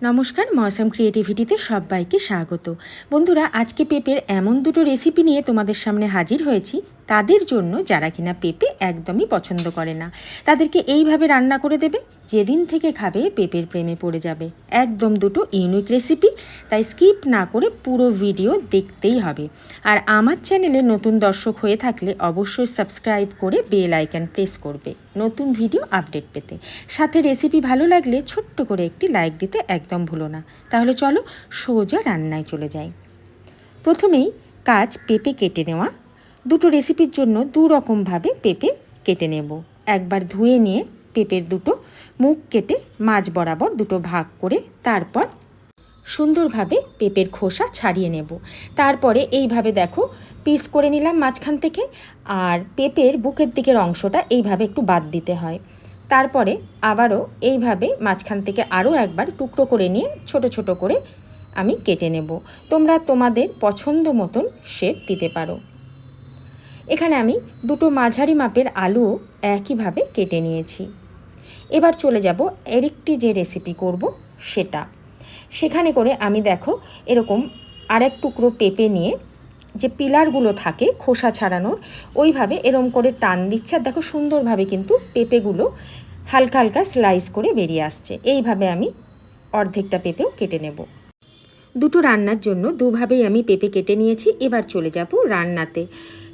নমস্কার মৌসাম ক্রিয়েটিভিটিতে সবাইকে স্বাগত। বন্ধুরা, আজকে পেঁপের এমন দুটো রেসিপি নিয়ে তোমাদের সামনে হাজির হয়েছি। তাদের জন্য যারা কিনা পেঁপে একদমই পছন্দ করে না, তাদেরকে এইভাবে রান্না করে দেবে। যেদিন থেকে খাবে, পেঁপের প্রেমে পড়ে যাবে। একদম দুটো ইউনিক রেসিপি তাই স্কিপ না করে পুরো ভিডিও দেখতেই হবে। আর আমার চ্যানেলে নতুন দর্শক হয়ে থাকলে অবশ্যই সাবস্ক্রাইব করে বেল আইকন প্রেস করবে, নতুন ভিডিও আপডেট পেতে। সাথে রেসিপি ভালো লাগলে ছোট্ট করে একটি লাইক দিতে একদম ভুলো না। তাহলে চলো সোজা রান্নায় চলে যাই। প্রথমেই কাজ পেঁপে কেটে নেওয়া। দুটো রেসিপির জন্য দু রকমভাবে পেঁপে কেটে নেব। একবার ধুয়ে নিয়ে পেঁপের দুটো, মুখ কেটে মাছ বরাবর দুটো ভাগ করে তারপর সুন্দরভাবে পেঁপের খোসা ছাড়িয়ে নেব। তারপরে এইভাবে দেখো, পিস করে নিলাম মাঝখান থেকে আর পেঁপের বুকের দিকের অংশটা এইভাবে একটু বাদ দিতে হয়। তারপরে আবারও এইভাবে মাঝখান থেকে আরও একবার টুকরো করে নিয়ে ছোট ছোট করে আমি কেটে নেব। তোমরা তোমাদের পছন্দ মতন শেপ দিতে পারো। এখানে আমি দুটো মাঝারি মাপের আলুও একইভাবে কেটে নিয়েছি। এবার চলে যাব আরেকটি যে রেসিপি করব সেটা। সেখানে করে আমি দেখো এরকম আরেক টুকরো পেঁপে নিয়ে যে পিলারগুলো থাকে খোসা ছাড়ানোর, ওইভাবে এরম করে টান দিচ্ছে। আর দেখো সুন্দরভাবে কিন্তু পেঁপেগুলো হালকা হালকা স্লাইস করে বেরিয়ে আসছে। এইভাবে আমি অর্ধেকটা পেঁপেও কেটে নেব। দুটো রান্নার জন্য দুভাবেই আমি পেঁপে কেটে নিয়েছি। এবার চলে যাব রান্নাতে।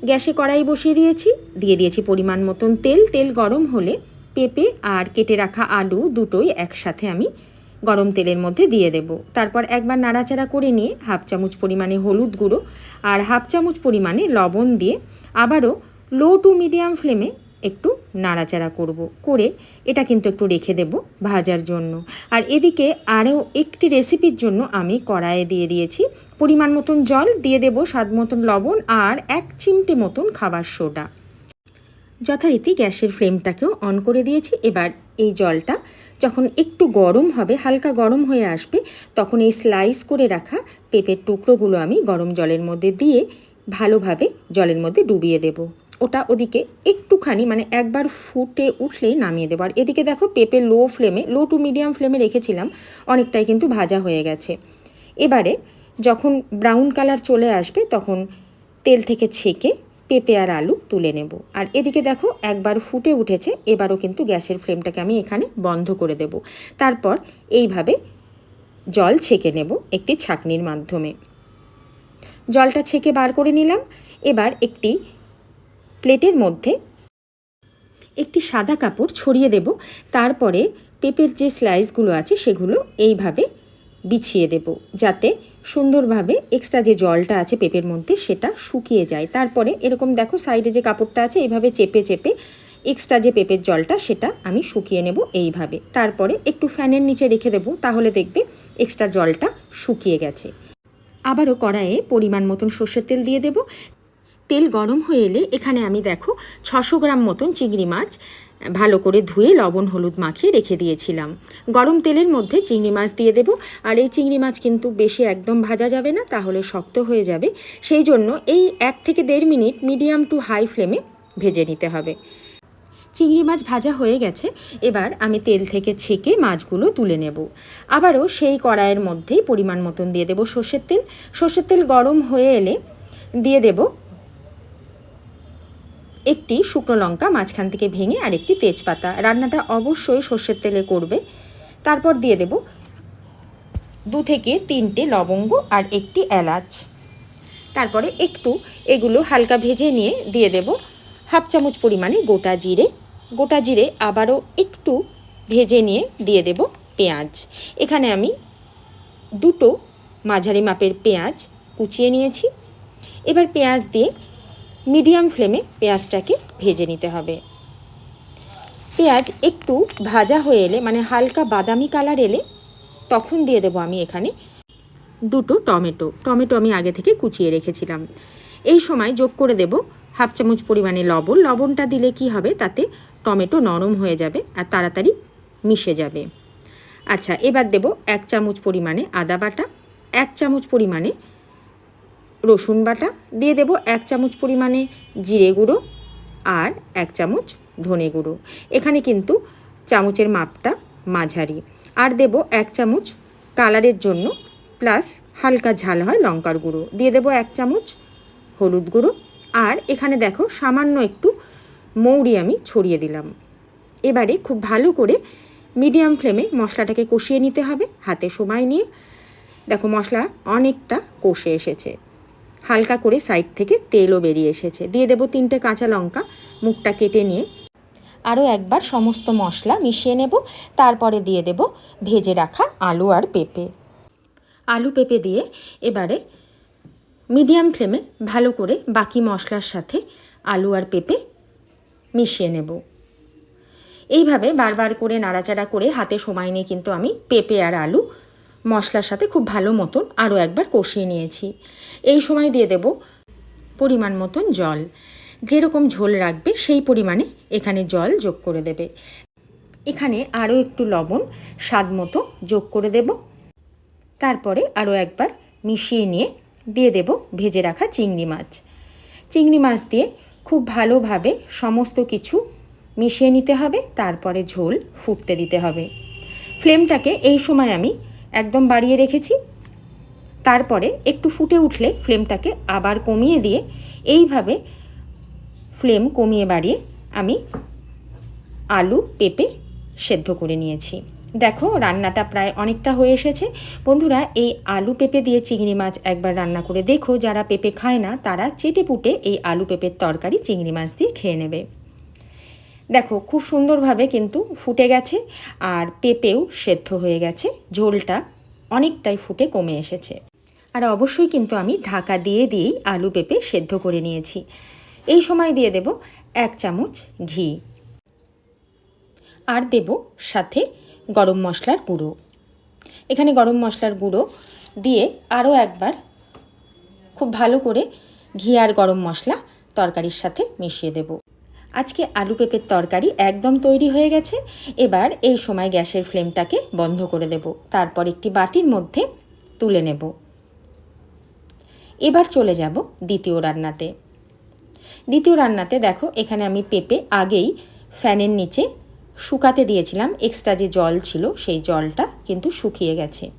গ্যাসে কড়াই বসিয়ে দিয়েছি। দিয়ে দিয়েছি পরিমাণ মতন তেল। তেল গরম হলে পেঁপে আর কেটে রাখা আলু দুটোই একসাথে আমি গরম তেলের মধ্যে দিয়ে দেব। তারপর একবার নাড়াচাড়া করে নিয়ে হাফ চামচ পরিমাণে হলুদ গুঁড়ো আর হাফ চামচ পরিমাণে লবণ দিয়ে আবারও লো টু মিডিয়াম ফ্লেমে একটু নাড়াচাড়া করব। করে এটা কিন্তু একটু রেখে দেব ভাজার জন্য। আর এদিকে আরও একটি রেসিপির জন্য আমি কড়াইয়ে দিয়ে দিয়েছি পরিমাণ মতন জল, দিয়ে দেব স্বাদ মতন লবণ আর এক চিমটে মতন খাবার সোডা। যথারীতি গ্যাসের ফ্লেমটাকেও অন করে দিয়েছি। এবার এই জলটা যখন একটু গরম হবে, হালকা গরম হয়ে আসবে, তখন এই স্লাইস করে রাখা পেঁপের টুকরোগুলো আমি গরম জলের মধ্যে দিয়ে ভালোভাবে জলের মধ্যে ডুবিয়ে দেব। ওটা ওদিকে একটুখানি মানে একবার ফুটে উঠলেই নামিয়ে দেবো। আর এদিকে দেখো পেঁপে লো ফ্লেমে, লো টু মিডিয়াম ফ্লেমে রেখেছিলাম, অনেকটাই কিন্তু ভাজা হয়ে গেছে। এবারে যখন ব্রাউন কালার চলে আসবে, তখন তেল থেকে ছেঁকে পেঁপে আর আলু তুলে নেব। আর এদিকে দেখো, একবার ফুটে উঠেছে, এবারও কিন্তু গ্যাসের ফ্লেমটাকে আমি এখানে বন্ধ করে দেব। তারপর এইভাবে জল ছেঁকে নেব একটি ছাঁকনির মাধ্যমে। জলটা ছেঁকে বার করে নিলাম। এবার একটি প্লেটের মধ্যে একটি সাদা কাপড় ছড়িয়ে দেব। তারপরে পেঁপের যে স্লাইসগুলো আছে, সেগুলো এইভাবে বিছিয়ে দেব, যাতে সুন্দরভাবে এক্সট্রা যে জলটা আছে পেঁপের মধ্যে সেটা শুকিয়ে যায়। তারপরে এরকম দেখো সাইডে যে কাপড়টা আছে এইভাবে চেপে চেপে এক্সট্রা যে পেঁপের জলটা সেটা আমি শুকিয়ে নেব এইভাবে। তারপরে একটু ফ্যানের নিচে রেখে দেবো, তাহলে দেখবে এক্সট্রা জলটা শুকিয়ে গেছে। আবারও কড়াইয়ে পরিমাণ মতন সর্ষের তেল দিয়ে দেব। তেল গরম হয়ে এলে এখানে আমি দেখো ছশো গ্রাম মতন চিংড়ি মাছ ভালো করে ধুয়ে লবণ, হলুদ মাখিয়ে রেখে দিয়েছিলাম। গরম তেলের মধ্যে চিংড়ি মাছ দিয়ে দেব। আর এই চিংড়ি মাছ কিন্তু বেশি একদম ভাজা যাবে না, তাহলে শক্ত হয়ে যাবে। সেই জন্য এই এক থেকে দেড় মিনিট মিডিয়াম টু হাই ফ্লেমে ভেজে নিতে হবে। চিংড়ি মাছ ভাজা হয়ে গেছে। এবার আমি তেল থেকে ছেঁকে মাছগুলো তুলে নেব। আবারও সেই কড়াইয়ের মধ্যেই পরিমাণ মতন দিয়ে দেব সর্ষের তেল। সর্ষের তেল গরম হয়ে এলে দিয়ে দেব একটি শুকনো লঙ্কা মাঝখান থেকে ভেঙে আর একটি তেজপাতা। রান্নাটা অবশ্যই সর্ষের তেলে করবে। তারপর দিয়ে দেব দু থেকে তিনটে লবঙ্গ আর একটি এলাচ। তারপরে একটু এগুলো হালকা ভেজে নিয়ে দিয়ে দেব হাফ চামচ পরিমাণে গোটা জিরে। গোটা জিরে আবারও একটু ভেজে নিয়ে দিয়ে দেব পেঁয়াজ। এখানে আমি দুটো মাঝারি মাপের পেঁয়াজ কুচিয়ে নিয়েছি। এবার পেঁয়াজ দিয়ে মিডিয়াম ফ্লেমে পেঁয়াজটাকে ভেজে নিতে হবে। পেঁয়াজ একটু ভাজা হয়ে এলে মানে হালকা বাদামি কালার এলে, তখন দিয়ে দেবো আমি এখানে দুটো টমেটো। টমেটো আমি আগে থেকে কুচিয়ে রেখেছিলাম। এই সময় যোগ করে দেব হাফ চামচ পরিমাণে লবণ। লবণটা দিলে কি হবে? তাতে টমেটো নরম হয়ে যাবে আর তাড়াতাড়ি মিশে যাবে। আচ্ছা এবার দেব এক চামচ পরিমাণে আদা বাটা, এক চামচ পরিমাণে রসুন বাটা, দিয়ে দেব এক চামচ পরিমাণে জিরে গুঁড়ো আর এক চামচ ধনে গুঁড়ো। এখানে কিন্তু চামচের মাপটা মাঝারি। আর দেব এক চামচ কালারের জন্য প্লাস হালকা ঝাল হয় লঙ্কার গুঁড়ো। দিয়ে দেবো এক চামচ হলুদ গুঁড়ো। আর এখানে দেখো সামান্য একটু মৌরি আমি ছড়িয়ে দিলাম। এবারে খুব ভালো করে মিডিয়াম ফ্লেমে মশলাটাকে কষিয়ে নিতে হবে, হাতে সময় নিয়ে। দেখো মশলা অনেকটা কষে এসেছে। হালকা করে সাইড থেকে তেলও বেরিয়ে এসেছে। দিয়ে দেবো তিনটে কাঁচা লঙ্কা, মুখটা কেটে নিয়ে। আরও একবার সমস্ত মশলা মিশিয়ে নেব। তারপরে দিয়ে দেব ভেজে রাখা আলু আর পেঁপে। আলু পেঁপে দিয়ে এবারে মিডিয়াম ফ্লেমে ভালো করে বাকি মশলার সাথে আলু আর পেঁপে মিশিয়ে নেব। এইভাবে বারবার করে নাড়াচাড়া করে হাতে সময় নিয়ে কিন্তু আমি পেঁপে আর আলু মশলার সাথে খুব ভালো মতন আরও একবার কষিয়ে নিয়েছি। এই সময় দিয়ে দেব পরিমাণ মতন জল। যেরকম ঝোল রাখবে সেই পরিমাণে এখানে জল যোগ করে দেবে। এখানে আরও একটু লবণ, স্বাদ মতো যোগ করে দেব। তারপরে আরও একবার মিশিয়ে নিয়ে দিয়ে দেব ভেজে রাখা চিংড়ি মাছ। চিংড়ি মাছ দিয়ে খুব ভালোভাবে সমস্ত কিছু মিশিয়ে নিতে হবে, তারপরে ঝোল ফুটতে দিতে হবে। ফ্লেমটাকে এই সময় আমি একদম বাড়িয়ে রেখেছি। তারপরে একটু ফুটে উঠলে ফ্লেমটাকে আবার কমিয়ে দিয়ে এইভাবে ফ্লেম কমিয়ে বাড়িয়ে আমি আলু পেঁপে সেদ্ধ করে নিয়েছি। দেখো রান্নাটা প্রায় অনেকটা হয়ে এসেছে। বন্ধুরা, এই আলু পেঁপে দিয়ে চিংড়ি মাছ একবার রান্না করে দেখো। যারা পেঁপে খায় না, তারা চেটে পুটে এই আলু পেঁপের তরকারি চিংড়ি মাছ দিয়ে খেয়ে নেবে। দেখো, খুব সুন্দরভাবে কিন্তু ফুটে গেছে আর পেঁপেও সেদ্ধ হয়ে গেছে। ঝোলটা অনেকটাই ফুটে কমে এসেছে। আর অবশ্যই কিন্তু আমি ঢাকা দিয়ে দিয়েই আলু পেঁপে সেদ্ধ করে নিয়েছি। এই সময় দিয়ে দেব এক চামচ ঘি। আর দেব সাথে গরম মশলার গুঁড়ো। এখানে গরম মশলার গুঁড়ো দিয়ে আরও একবার খুব ভালো করে ঘি আর গরম মশলা তরকারির সাথে মিশিয়ে দেব। আজকে আলু পেঁপের তরকারি একদম তৈরি হয়ে গেছে। এবার এই সময় গ্যাসের ফ্লেমটাকে বন্ধ করে দেব। তারপর একটি বাটির মধ্যে তুলে নেব। এবার চলে যাব দ্বিতীয় রান্নাতে। দ্বিতীয় রান্নাতে দেখো, এখানে আমি পেঁপে আগেই ফ্যানের নিচে শুকাতে দিয়েছিলাম। এক্সট্রা যে জল ছিল, সেই জলটা কিন্তু শুকিয়ে গেছে।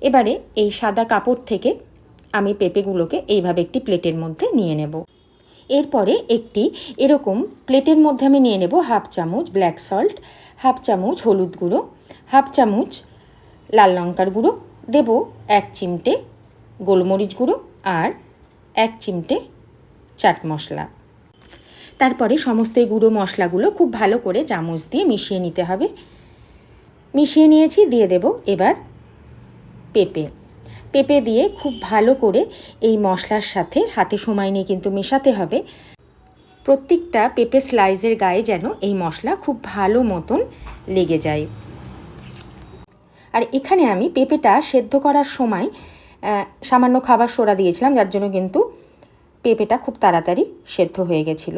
এবারে এই সাদা কাপড় থেকে আমি পেঁপেগুলোকে এইভাবে একটি প্লেটের মধ্যে নিয়ে নেব। এরপরে একটি এরকম প্লেটের মধ্যে আমি নিয়ে নেব হাফ চামচ ব্ল্যাক সল্ট, হাফ চামচ হলুদ গুঁড়ো, হাফ চামচ লাল লঙ্কার গুঁড়ো, দেব এক চিমটে গোলমরিচ গুঁড়ো আর এক চিমটে চাট মশলা। তারপরে সমস্ত গুঁড়ো মশলাগুলো খুব ভালো করে চামচ দিয়ে মিশিয়ে নিতে হবে। মিশিয়ে নিয়েছি, দিয়ে দেব এবার পেঁপে। পেঁপে দিয়ে খুব ভালো করে এই মশলার সাথে হাতে সময় নিয়ে কিন্তু মেশাতে হবে। প্রত্যেকটা পেঁপে স্লাইজের গায়ে যেন এই মশলা খুব ভালো মতন লেগে যায়। আর এখানে আমি পেঁপেটা সেদ্ধ করার সময় সামান্য খাবার সোডা দিয়েছিলাম, যার জন্য কিন্তু পেঁপেটা খুব তাড়াতাড়ি সেদ্ধ হয়ে গেছিল।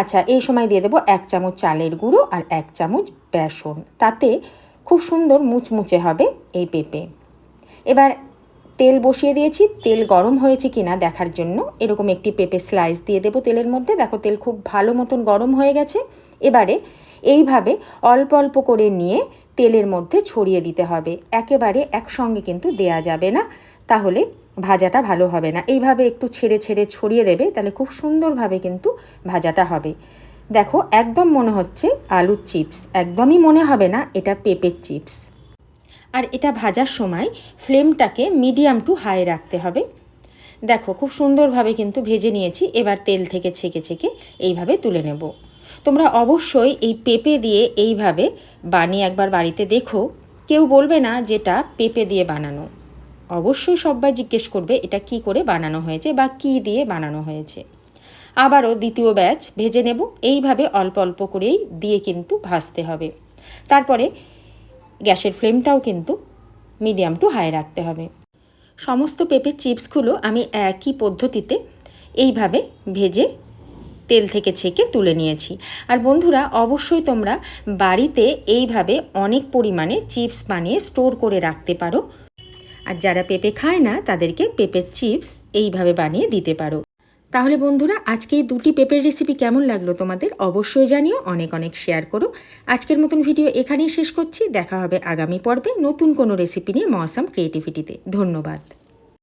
আচ্ছা এই সময় দিয়ে দেবো এক চামচ চালের গুঁড়ো আর এক চামচ বেসন। তাতে খুব সুন্দর মুচমুচে হবে এই পেঁপে। এবার তেল বসিয়ে দিয়েছি। তেল গরম হয়েছে কি না দেখার জন্য। এরকম একটি পেঁপে স্লাইস দিয়ে দেবো তেলের মধ্যে। দেখো তেল খুব ভালো মতন গরম হয়ে গেছে। এবারে এইভাবে অল্প অল্প করে নিয়ে তেলের মধ্যে ছড়িয়ে দিতে হবে। একেবারে একসঙ্গে কিন্তু দেয়া যাবে না। তাহলে ভাজাটা ভালো হবে না। এইভাবে একটু ছেড়ে ছেড়ে ছড়িয়ে দেবে, তাহলে খুব সুন্দরভাবে কিন্তু ভাজাটা হবে। দেখো, একদম মনে হচ্ছে আলুর চিপস একদমই মনে হবে না, এটা পেঁপের চিপস আর এটা ভাজার সময় ফ্লেমটাকে মিডিয়াম টু হাই রাখতে হবে। দেখো, খুব সুন্দরভাবে কিন্তু ভেজে নিয়েছি, এবার তেল থেকে ছেঁকে ছেঁকে এইভাবে তুলে নেব। তোমরা অবশ্যই এই পেঁপে দিয়ে এইভাবে বানিয়ে একবার বাড়িতে দেখো। কেউ বলবে না যেটা পেঁপে দিয়ে বানানো। অবশ্যই সবাই জিজ্ঞেস করবে, এটা কি করে বানানো হয়েছে বা কি দিয়ে বানানো হয়েছে। আবারও দ্বিতীয় ব্যাচ, ভেজে নেব। এইভাবে অল্প অল্প করেই দিয়ে কিন্তু ভাজতে হবে। তারপরে গ্যাসের ফ্লেমটাও কিন্তু মিডিয়াম টু হাই রাখতে হবে। সমস্ত পেঁপের চিপসগুলো আমি একই পদ্ধতিতে এইভাবে ভেজে তেল থেকে ছেঁকে তুলে নিয়েছি। আর বন্ধুরা, অবশ্যই তোমরা বাড়িতে এইভাবে অনেক পরিমাণে চিপস বানিয়ে স্টোর করে রাখতে পারো। আর যারা পেঁপে খায় না, তাদেরকে পেঁপের চিপস এইভাবে বানিয়ে দিতে পারো। তাহলে বন্ধুরা, আজকে এই দুটি পেঁপের রেসিপি কেমন লাগল তোমাদের অবশ্যই জানিও, অনেক অনেক শেয়ার করো। আজকের মতন ভিডিও এখানেই শেষ করছি, দেখা হবে আগামী পর্বে নতুন কোনো রেসিপি নিয়ে মৌসাম ক্রিয়েটিভিটিতে ধন্যবাদ।